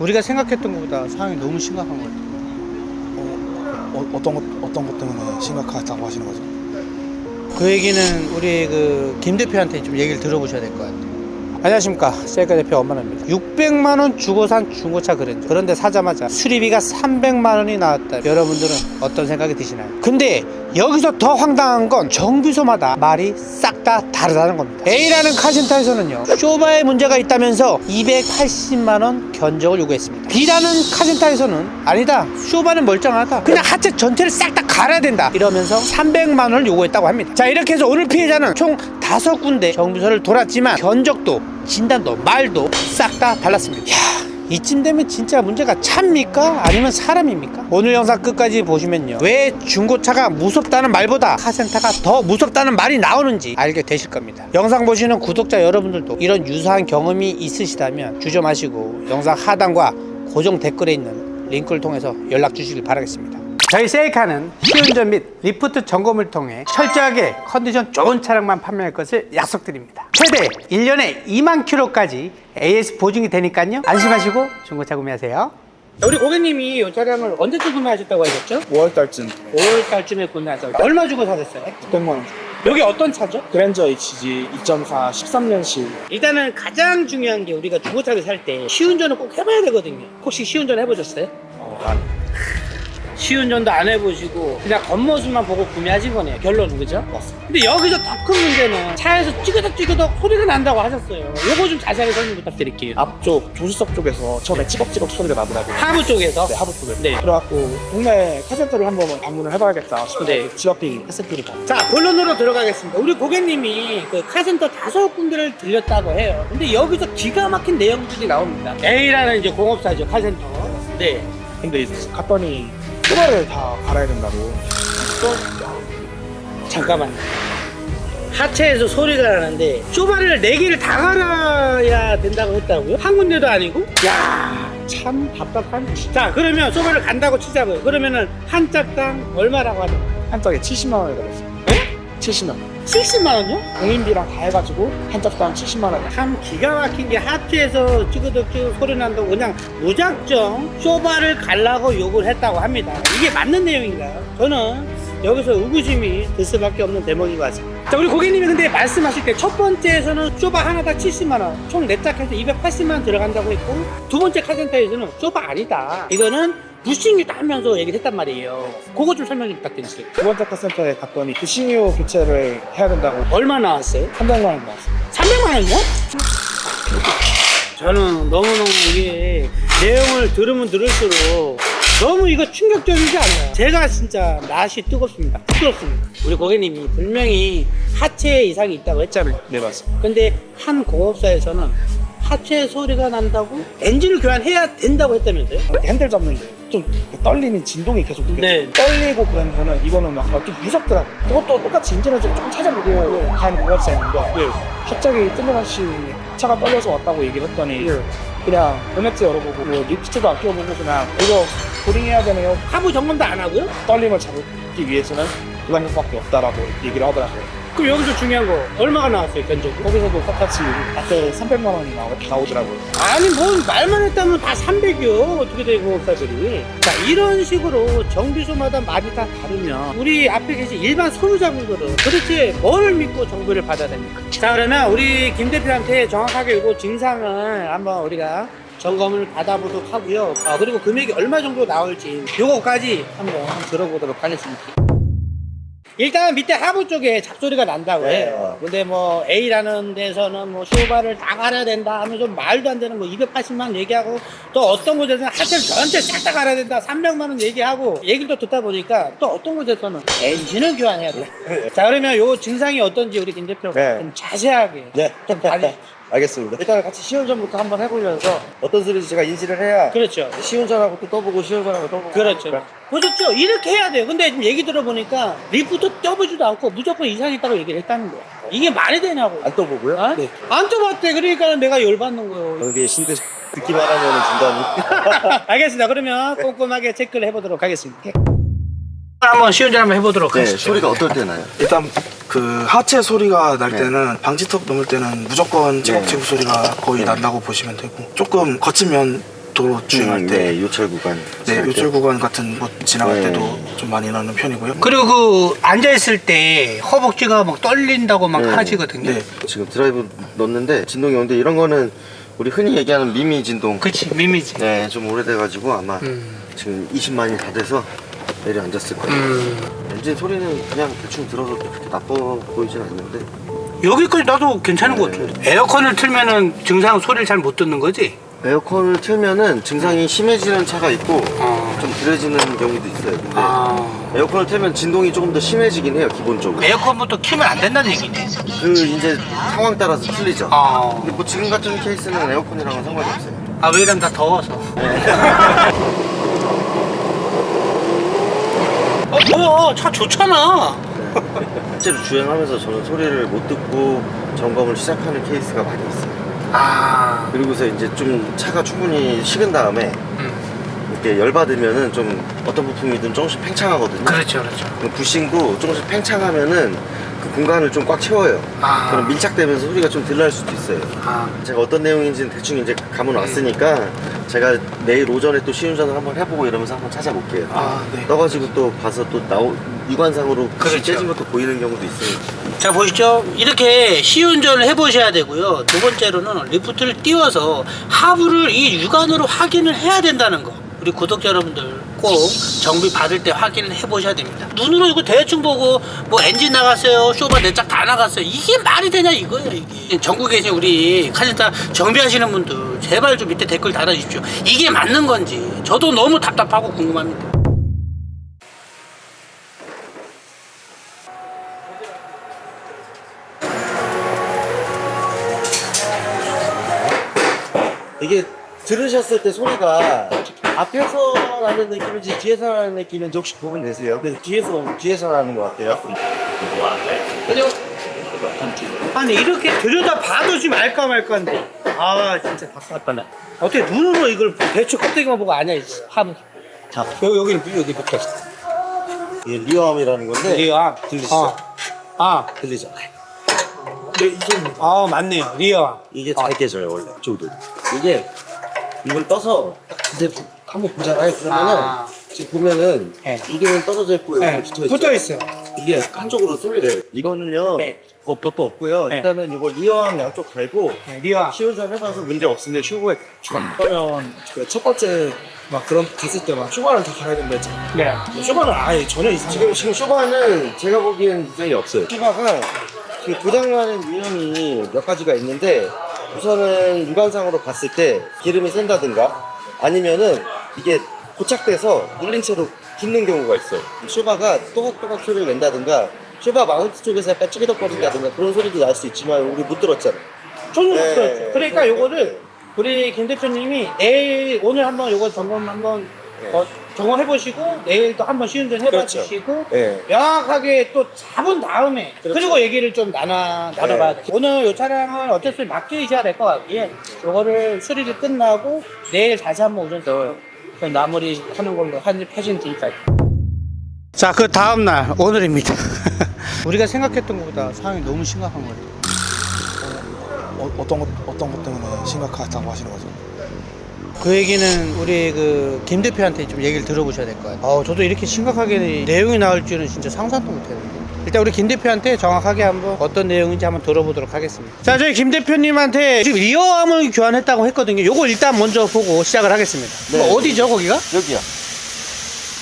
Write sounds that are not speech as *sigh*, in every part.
우리가 생각했던 것보다 상황이 너무 심각한 것 같아요. 어, 어떤 것 어떤 것 때문에 심각하다고 하시는 거죠? 그 얘기는 우리 그 김 대표한테 좀 얘기를 들어보셔야 될 것 같아요. 안녕하십니까. 셀카 대표 엄마입니다. 600만 원 주고 산 중고차 그랜저. 그런데 사자마자 수리비가 300만 원이 나왔다. 여러분들은 어떤 생각이 드시나요? 근데 여기서 더 황당한 건 정비소마다 말이 싹 다 다르다는 겁니다. A라는 카센터에서는요 쇼바에 문제가 있다면서 280만 원 견적을 요구했습니다. B라는 카센터에서는 아니다 쇼바는 멀쩡하다. 그냥 하체 전체를 싹 다 갈아야 된다. 이러면서 300만 원을 요구했다고 합니다. 자 이렇게 해서 오늘 피해자는 총 다섯 군데 정비소를 돌았지만 견적도 진단도 말도 싹 다 달랐습니다 야 이쯤 되면 진짜 문제가 차입니까? 아니면 사람입니까? 오늘 영상 끝까지 보시면요. 왜 중고차가 무섭다는 말보다 카센터가 더 무섭다는 말이 나오는지 알게 되실 겁니다. 영상 보시는 구독자 여러분들도 이런 유사한 경험이 있으시다면 주저 마시고 영상 하단과 고정 댓글에 있는 링크를 통해서 연락 주시길 바라겠습니다. 저희 세이카는 시운전 및 리프트 점검을 통해 철저하게 컨디션 좋은 차량만 판매할 것을 약속드립니다. 최대 1년에 2만 킬로까지 AS 보증이 되니까요. 안심하시고 중고차 구매하세요. 우리 고객님이 이 차량을 언제쯤 구매하셨다고 하셨죠? 5월 달쯤 5월 달쯤에 구매하셨어요. 얼마 주고 사셨어요? 900만 원. 여기 어떤 차죠? 그랜저 HG 2.4 13년식 일단은 가장 중요한 게 우리가 중고차를 살 때 시운전을 꼭 해봐야 되거든요. 혹시 시운전 해보셨어요? 어, 난 시운전도 안 해보시고 그냥 겉모습만 보고 구매하신 거네요 결론은 그죠? 맞습니다. 근데 여기서 더 큰 문제는 차에서 찌그덕 찌그덕 소리가 난다고 하셨어요 요거 좀 자세하게 설명 부탁드릴게요 앞쪽 조수석 쪽에서 처음에 찌걱찌걱 소리가 나더라고요. 하부 쪽에서 네, 하부 쪽에서. 네. 그래갖고 동네 카센터를 한번 방문을 해봐야겠다 싶은데 네. 집 앞에 카센터를 봐. 자 본론으로 들어가겠습니다 우리 고객님이 그 카센터 다섯 군데를 들렸다고 해요 근데 여기서 기가 막힌 내용들이 나옵니다 A라는 이제 공업사죠 카센터 네 근데 이제 갔더니 소바를 다 갈아야 된다고. 잠깐만. 하체에서 소리가 나는데 쇼바를 네 개를 다 갈아야 된다고 했다고요? 한 군데도 아니고? 야, 참 답답한. 자, 그러면 쇼바를 간다고 치자고요. 그러면은 한 짝당 얼마라고 거예요? 한 짝에 70만 원이 들었어요. 에? 70만 원. 70만 원요? 공인비랑 다 해가지고 한 짝당 70만 원. 참 기가 막힌 게 하체에서 찌그덕찌그 소리 난다고 그냥 무작정 쇼바를 갈라고 욕을 했다고 합니다. 이게 맞는 내용인가요? 저는 여기서 의구심이 들 수밖에 없는 대목인 것 같습니다. 자, 우리 고객님이 근데 말씀하실 때 첫 번째에서는 쇼바 하나당 70만 원, 총네 짝해서 280만 원 들어간다고 했고 두 번째 카센터에서는 쇼바 아니다. 이거는 부싱이다 하면서 얘기를 했단 말이에요. 그거 좀 설명 좀 부탁드릴게요. 두 번째 카센터에 갔더니 부싱유 교체를 해야 된다고 얼마 나왔어요? 300만 원 나왔어요. 300만 원이요? 저는 너무너무 이게 내용을 들으면 들을수록 너무 이거 충격적이지 않나요? 제가 진짜 낯이 뜨겁습니다. 부끄럽습니다. 우리 고객님이 분명히 하체 이상이 있다고 했잖아요. 네 맞습니다. 근데 한 공업사에서는 하체 소리가 난다고 엔진을 교환해야 된다고 했다면서요? 핸들 잡는데 좀 떨리는 진동이 계속 느껴져요. 네. 떨리고 그러면은 이거는 막좀 무섭더라고요. 그것도 똑같이 인터넷에 조금 찾아보고 간 공업사였는데 갑자기 뜬금없이 차가 떨려서 왔다고 얘기를 했더니 그냥 은혜트 열어보고 뭐 리프트도 안 끼워보고 그냥 이거 보링해야 되네요. 하부 점검도 안 하고요? 떨림을 잡기 위해서는 그 방법밖에 없다라고 얘기를 하더라고요. 그럼 여기서 중요한 거 얼마가 나왔어요, 견적이? 거기서도 똑같이 앞에 300만 원이 나오, 나오더라고요. 아니 뭐 말만 했다면 다 300이요 어떻게 돼 공업사들이 자 이런 식으로 정비소마다 말이 다 다르면 우리 앞에 계신 일반 소유자분들은 도대체 뭘 믿고 정보를 받아야 됩니까 자 그러면 우리 김 대표한테 정확하게 이거 증상을 한번 우리가 점검을 받아보도록 하고요 아, 그리고 금액이 얼마 정도 나올지 요거까지 한번 들어보도록 하겠습니다 일단 밑에 하부 쪽에 잡소리가 난다고 해요. 근데 뭐 A라는 데서는 뭐 쇼바를 다 갈아야 된다 하면 좀 말도 안 되는 뭐 280만 원 얘기하고 또 어떤 곳에서는 하체를 전체 싹 다 갈아야 된다 300만 원 얘기하고 얘기를 또 듣다 보니까 또 어떤 곳에서는 엔진을 교환해야 돼. 자 그러면 요 증상이 어떤지 우리 김 대표 네. 좀 자세하게 네. 좀 알려. *laughs* 알겠습니다. 일단 같이 시운전부터 한번 해보면서 어떤 소리인지 제가 인지를 해야 그렇죠. 시운전하고 또 떠보고 시운전하고 떠보고 그렇죠. 보셨죠? 이렇게 해야 돼요. 근데 지금 얘기 들어보니까 리프트 떠보지도 않고 무조건 이상했다고 얘기를 했다는 거야. 이게 말이 되냐고. 안 떠보고요. 어? 네. 안 떠봤대. 그러니까 내가 열받는 거예요. 여기 신대 듣기만 하면 진단이. *laughs* 알겠습니다. 그러면 꼼꼼하게 체크를 해보도록 하겠습니다. 한번 시운전 한번 해보도록 네, 하시죠. 소리가 어떨 때 나요? 일단 그 하체 소리가 날 네. 때는 방지턱 넘을 때는 무조건 찌걱찌걱 소리가 거의 난다고 보시면 되고 조금 거치면 도로 주행할 음, 때 네, 요철 구간. 네, 지날 때. 요철 구간 같은 곳 지나갈 네. 때도 좀 많이 나는 편이고요. 그리고 그 앉아있을 때 허벅지가 막 떨린다고 막 네. 하시거든요. 네. 지금 드라이브 넣는데 진동이 오는데 이런 거는 우리 흔히 얘기하는 미미 진동. 그치, 미미지. 네, 좀 오래돼가지고 아마 음. 지금 20만이 다 돼서 내려 앉았을 거예요. 음. 엔진 소리는 그냥 대충 들어서 그렇게 나빠 보이진 않는데 여기까지 나도 괜찮은 것 네. 같은데. 에어컨을 틀면은 증상 소리를 잘 못 듣는 거지? 에어컨을 틀면은 증상이 심해지는 차가 있고 어. 좀 덜해지는 경우도 있어요. 근데 아. 에어컨을 틀면 진동이 조금 더 심해지긴 해요, 기본적으로. 에어컨부터 키면 안 된다는 얘기네. 그 이제 상황 따라서 틀리죠. 아. 근데 뭐 지금 같은 케이스는 에어컨이랑은 상관이 없어요. 아, 왜 이러면 다 더워서. *laughs* 어, 뭐야. 차 좋잖아. 실제로 주행하면서 저는 소리를 못 듣고 점검을 시작하는 케이스가 많이 있어요. 아. 그리고서 이제 좀 차가 충분히 식은 다음에 음. 이렇게 열받으면은 좀 어떤 부품이든 조금씩 팽창하거든요. 그렇죠, 그렇죠. 그 부싱도 조금씩 팽창하면은 그 공간을 좀 꽉 채워요. 아. 그럼 밀착되면서 소리가 좀덜날 수도 있어요. 아. 제가 어떤 내용인지는 대충 이제 감은 왔으니까 제가 내일 오전에 또 시운전을 한번 해보고 이러면서 한번 찾아볼게요. 아, 네. 떠가지고 또 봐서 또 나오 유관상으로 그렇죠. 깨진 것도 보이는 경우도 있으니까. 자 보시죠 이렇게 시운전을 해보셔야 되고요 두 번째로는 리프트를 띄워서 하부를 이 육안으로 확인을 해야 된다는 거 우리 구독자 여러분들 꼭 정비 받을 때 확인을 해보셔야 됩니다. 눈으로 이거 대충 보고 뭐 엔진 나갔어요 쇼바 내짝 다 나갔어요. 이게 말이 되냐 이거예요 이게. 전국에 계신 우리 카센터 정비하시는 분들 제발 좀 밑에 댓글 달아주십시오. 이게 맞는 건지 저도 너무 답답하고 궁금합니다. 이게 들으셨을 때 소리가 앞에서 나는 느낌인지 뒤에서 나는 느낌인지 혹시 구분 되세요? 근데 뒤에서 뒤에서 나는 것 같아요. 아니 이렇게 들여다 봐도 지금 알까 말까인데. 아 진짜 답답하다. 어떻게 눈으로 이걸 대충 껍데기만 보고 아냐 이씨 하부 자 여기 여기는 여기 붙어 이게 리어암이라는 건데. 리어 들리시죠? 아, 들리죠? 네, 이게 아 맞네요. 리어 이게 잘 깨져요 원래. 저도 이게 이걸 떠서 이제 한번 보잖아요 그러면은 아. 지금 보면은 네. 이게 떨어져 있고 네, 붙어 있죠 붙어 있어요 이게 한쪽으로 쏠려요 이거는요 네. 없도 없고요 네. 일단은 이거 리어암 양쪽 갈고 네, 리어 시운전 해봐서 문제 없으면 휴고에 그러면 그첫 번째 막 그런 갔을 때막 휴가를 다 갈아야 된다 했잖아요. 네 휴가는 아예 전혀 이상. 지금 지금 쇼바는 제가 보기엔 문제이 없어요 쇼바가 그 고장나는 유형이 몇 가지가 있는데 우선은 육안상으로 봤을 때 기름이 샌다든가 아니면은 이게 고착돼서 눌린 채로 붙는 경우가 있어요 쇼바가 또각또각 소리를 낸다든가 쇼바 마운트 쪽에서 약간 찌기덕거린다든가 그런 소리도 날 수 있지만 우리 못 들었잖아요 저는 네. 없어요 그러니까 요거를 우리 김 대표님이 내일 오늘 한번 요거 점검 한번 네. 어, 점검해 보시고 내일도 한번 시운전 해봐 그렇죠. 주시고 네. 명확하게 또 잡은 다음에 그리고 얘기를 좀 나눠 나눠봐야 돼. 오늘 이 차량은 어쩔 수 없이 맡기셔야 될 것 같기에 요거를 수리를 끝나고 내일 다시 한번 오전 더 마무리 하는 걸로 한 해진 뒤까지. 자, 그 다음 날 오늘입니다. *laughs* 우리가 생각했던 것보다 상황이 너무 심각한 거예요. 어, 어떤 것 어떤 것 때문에 심각하다고 하시는 거죠? 그 얘기는 우리 그 김 대표한테 좀 얘기를 들어보셔야 될 것 같아요. 어, 저도 이렇게 심각하게 내용이 나올 줄은 진짜 상상도 못했는데. 일단 우리 김 대표한테 정확하게 한번 어떤 내용인지 한번 들어보도록 하겠습니다. 자, 저희 김 대표님한테 지금 리어암을 교환했다고 했거든요. 요걸 일단 먼저 보고 시작을 하겠습니다. 네. 어디죠, 거기가? 여기요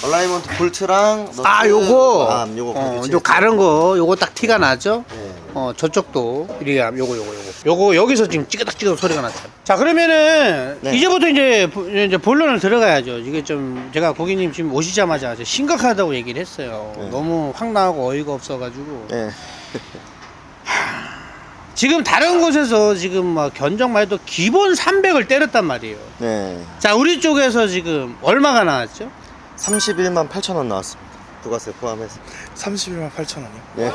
얼라이먼트 볼트랑 너트, 아, 요거. 암 요거 어. 요 가른 거, 요거 딱 티가 나죠? 네. 어, 저쪽도 리암, 요거, 요거, 요거. 요거, 여기서 지금 찌그덕찌그덕 소리가 났죠. 자, 그러면은, 네. 이제부터 이제, 보- 이제 본론을 들어가야죠. 이게 좀, 제가 고객님 지금 오시자마자 이제 심각하다고 얘기를 했어요. 네. 너무 확 나오고 어이가 없어가지고. 네. 지금 다른 곳에서 지금 막 견적만 해도 기본 300을 때렸단 말이에요. 네. 자, 우리 쪽에서 지금 얼마가 나왔죠? 31만 8천 원 나왔습니다. 부가세 포함해서. 31만 8천 원이요. 네.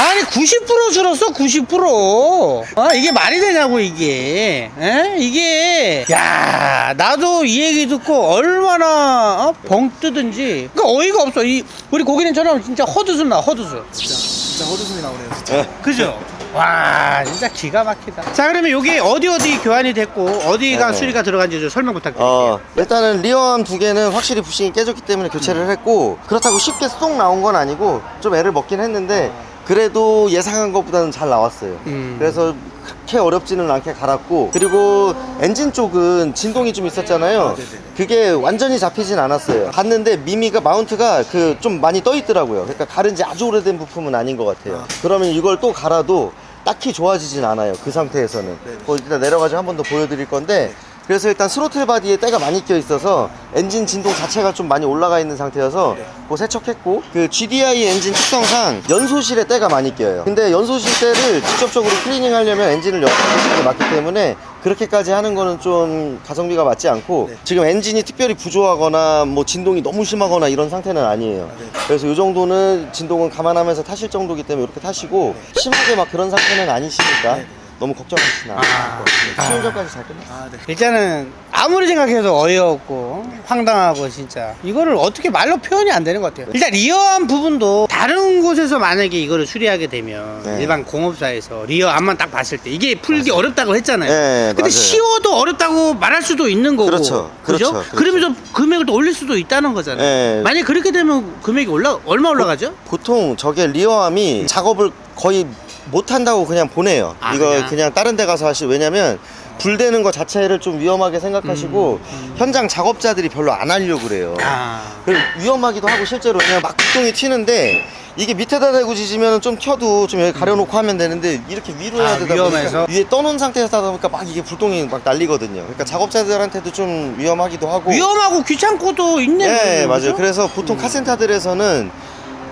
아니 90% 줄었어 90% 아, 이게 말이 되냐고 이게 에? 이게 야 나도 이 얘기 듣고 얼마나 어? 벙 뜨든지 그러니까 어이가 없어 이 우리 고객님처럼 진짜 헛웃음 나 헛웃음 진짜 진짜 헛웃음이 나오네요. 진짜. 그죠 와 진짜 기가 막히다 자 그러면 여기 어디 어디 교환이 됐고 어디가 네. 수리가 들어간지 좀 설명 부탁드릴게요 어, 일단은 리어암 두 개는 확실히 부싱이 깨졌기 때문에 교체를 했고 그렇다고 쉽게 쏙 나온 건 아니고 좀 애를 먹긴 했는데 그래도 예상한 것보다는 잘 나왔어요. 음. 그래서 그렇게 어렵지는 않게 갈았고 그리고 엔진 쪽은 진동이 좀 있었잖아요. 그게 완전히 잡히진 않았어요. 갔는데 미미가 마운트가 그 좀 많이 떠 있더라고요. 그러니까 가른 지 아주 오래된 부품은 아닌 것 같아요. 그러면 이걸 또 갈아도 딱히 좋아지진 않아요. 그 상태에서는. 그거 일단 내려가지고 한번 더 보여드릴 건데 그래서 일단 스로틀 바디에 때가 많이 껴 있어서 엔진 진동 자체가 좀 많이 올라가 있는 상태여서 그거 세척했고 그 GDI 엔진 특성상 연소실에 때가 많이 껴요. 근데 연소실 때를 직접적으로 클리닝 하려면 엔진을 연소실 때 맞기 때문에 그렇게까지 하는 거는 좀 가성비가 맞지 않고 지금 엔진이 특별히 부조하거나 뭐 진동이 너무 심하거나 이런 상태는 아니에요. 그래서 이 정도는 진동은 감안하면서 타실 정도기 때문에 이렇게 타시고 심하게 막 그런 상태는 아니시니까 너무 걱정하시진 않아요 아. 시운전까지 잘 끝났어요 아, 네. 일단은 아무리 생각해도 어이없고 황당하고 진짜 이거를 어떻게 말로 표현이 안 되는 것 같아요 일단 리어암 부분도 다른 곳에서 만약에 이거를 수리하게 되면 네. 일반 공업사에서 리어 암만 딱 봤을 때 이게 풀기 어렵다고 했잖아요 네, 근데 맞아요. 쉬워도 어렵다고 말할 수도 있는 거고 그렇죠? 그렇죠, 그렇죠. 그러면서 금액을 또 올릴 수도 있다는 거잖아요 네. 만약에 그렇게 되면 금액이 올라 얼마 올라가죠? 보통 저게 리어암이 작업을 거의 못 한다고 그냥 보내요. 아, 이거 그냥? 그냥? 다른 데 가서 하시 왜냐면 불대는 거 자체를 좀 위험하게 생각하시고 현장 작업자들이 별로 안 하려고 그래요. 아 그리고 위험하기도 하고 실제로 그냥 막 불똥이 튀는데 이게 밑에다 대고 지지면 좀 켜도 좀 여기 가려놓고 하면 되는데 이렇게 위로 해야 아, 되다 위험해서? 보니까 위에 떠놓은 상태에서 하다 보니까 막 이게 불똥이 막 날리거든요. 그러니까 작업자들한테도 좀 위험하기도 하고 위험하고 귀찮고도 있네 네? 맞아요. 그래서 보통 카센터들에서는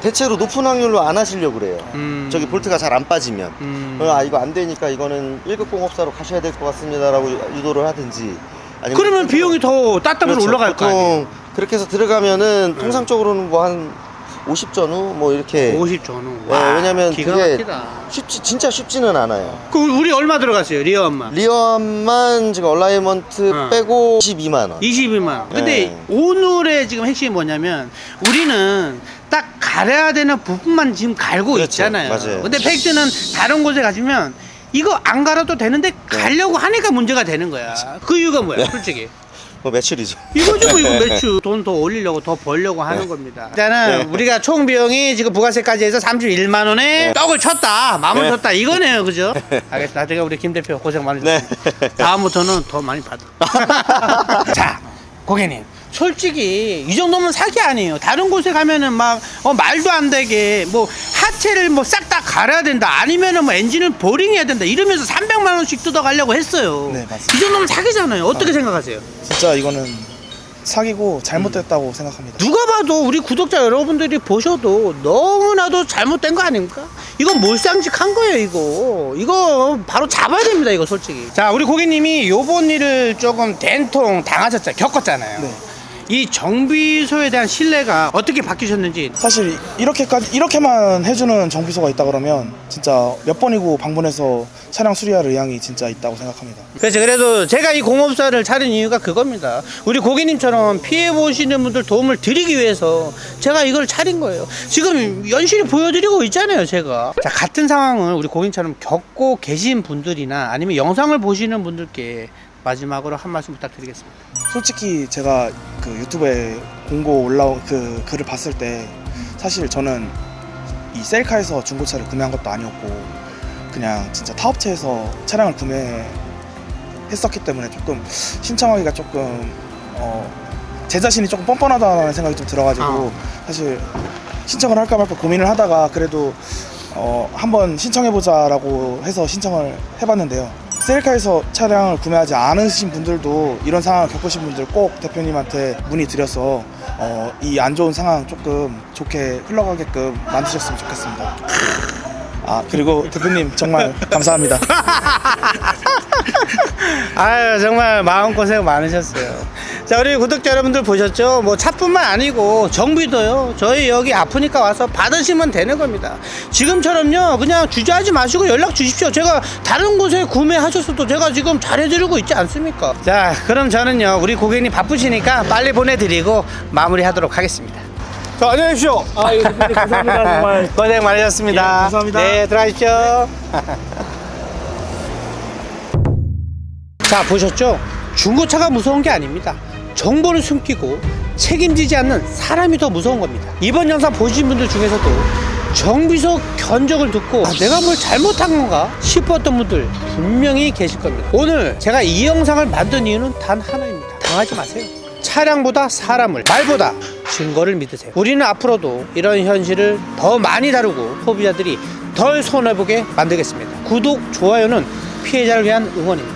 대체로 높은 확률로 안 하시려고 그래요. 음. 저기 볼트가 잘 안 빠지면. 음. 어, 아, 이거 안 되니까 이거는 1급 공업사로 가셔야 될 것 같습니다라고 유도를 하든지. 아니면 그러면 비용이 더 따뜻하게 그렇죠. 올라갈 거 아니에요? 네. 보통 그렇게 해서 들어가면은 통상적으로는 뭐 한 50 전후 뭐 이렇게 50 전후. 네, 왜냐면 기가 그게 막히다. 쉽지 진짜 쉽지는 않아요. 그 우리 얼마 들어갔어요, 리어 엄마? 리어만 지금 얼라이먼트 어. 빼고 12만 원. 22만 원. 근데 네. 오늘의 지금 핵심이 뭐냐면 우리는 딱 갈아야 되는 부분만 지금 갈고 그렇죠. 있잖아요. 맞아요. 근데 팩트는 다른 곳에 가시면 이거 안 갈아도 되는데 네. 가려고 하니까 문제가 되는 거야. 그 이유가 뭐야, 솔직히? 뭐 매출이죠. *laughs* 이거죠, 뭐 이거 매출. *laughs* 돈 더 올리려고 더 벌려고 하는 겁니다. 일단은 우리가 총 비용이 지금 부가세까지 해서 31만 원에 떡을 쳤다, 마음을 네. 쳤다 이거네요, 그죠? *laughs* 알겠습니다. 나중에 우리 김 대표 고생 많으셨습니다. 네. 다음부터는 더 많이 받아. 자, 고객님. 솔직히 이 정도면 사기 아니에요. 다른 곳에 가면은 막 어, 말도 안 되게 뭐 하체를 뭐 싹 다 갈아야 된다. 아니면은 뭐 엔진을 보링해야 된다. 이러면서 300만 원씩 뜯어가려고 했어요. 네, 맞습니다. 이 정도면 사기잖아요. 어떻게 생각하세요? 진짜 이거는 사기고 잘못됐다고 생각합니다. 누가 봐도 우리 구독자 여러분들이 보셔도 너무나도 잘못된 거 아닙니까? 이건 몰상식한 거예요, 이거. 이거 바로 잡아야 됩니다, 이거 솔직히. 자, 우리 고객님이 요번 일을 조금 된통 당하셨잖아요. 겪었잖아요. 네. 이 정비소에 대한 신뢰가 어떻게 바뀌셨는지 사실 이렇게까지 이렇게만 해주는 정비소가 있다 그러면 진짜 몇 번이고 방문해서 차량 수리할 의향이 진짜 있다고 생각합니다. 그래서 그래도 제가 이 공업사를 차린 이유가 그겁니다. 우리 고객님처럼 피해 보시는 분들 도움을 드리기 위해서 제가 이걸 차린 거예요. 지금 연실히 보여드리고 있잖아요, 제가. 자, 같은 상황을 우리 고객님처럼 겪고 계신 분들이나 아니면 영상을 보시는 분들께 마지막으로 한 말씀 부탁드리겠습니다. 솔직히 제가 그 유튜브에 공고 올라온 그 글을 봤을 때 사실 저는 이 셀카에서 중고차를 구매한 것도 아니었고 그냥 진짜 타업체에서 차량을 구매했었기 때문에 조금 신청하기가 조금 어, 제 자신이 조금 뻔뻔하다는 생각이 좀 들어가지고 사실 신청을 할까 말까 고민을 하다가 그래도 어, 한번 신청해보자라고 해서 신청을 해봤는데요. 셀카에서 차량을 구매하지 않으신 분들도 이런 상황을 겪으신 분들 꼭 대표님한테 문의 드려서 어, 이 안 좋은 상황 조금 좋게 흘러가게끔 만드셨으면 좋겠습니다. 아 그리고 대표님 정말 *laughs* 감사합니다. 아유 정말 마음 고생 많으셨어요 자 우리 구독자 여러분들 보셨죠 뭐 차뿐만 아니고 정비도요 저희 여기 아프니까 와서 받으시면 되는 겁니다 지금처럼요 그냥 주저하지 마시고 연락 주십시오 제가 다른 곳에 구매하셨어도 제가 지금 잘해드리고 있지 않습니까 자 그럼 저는요 우리 고객님 바쁘시니까 빨리 보내드리고 마무리하도록 하겠습니다 자, 안녕히 계십시오. 아, 예, 대표님 *laughs* 감사합니다. 정말. 고생 많으셨습니다. 예, 감사합니다. 네, 들어가십시오. *laughs* 자, 보셨죠? 중고차가 무서운 게 아닙니다. 정보를 숨기고 책임지지 않는 사람이 더 무서운 겁니다. 이번 영상 보신 분들 중에서도 정비소 견적을 듣고 아, 내가 뭘 잘못한 건가 싶었던 분들 분명히 계실 겁니다. 오늘 제가 이 영상을 만든 이유는 단 하나입니다. 당하지 마세요. 차량보다 사람을, 말보다 증거를 믿으세요. 우리는 앞으로도 이런 현실을 더 많이 다루고 소비자들이 덜 손해보게 만들겠습니다. 구독, 좋아요는 피해자를 위한 응원입니다.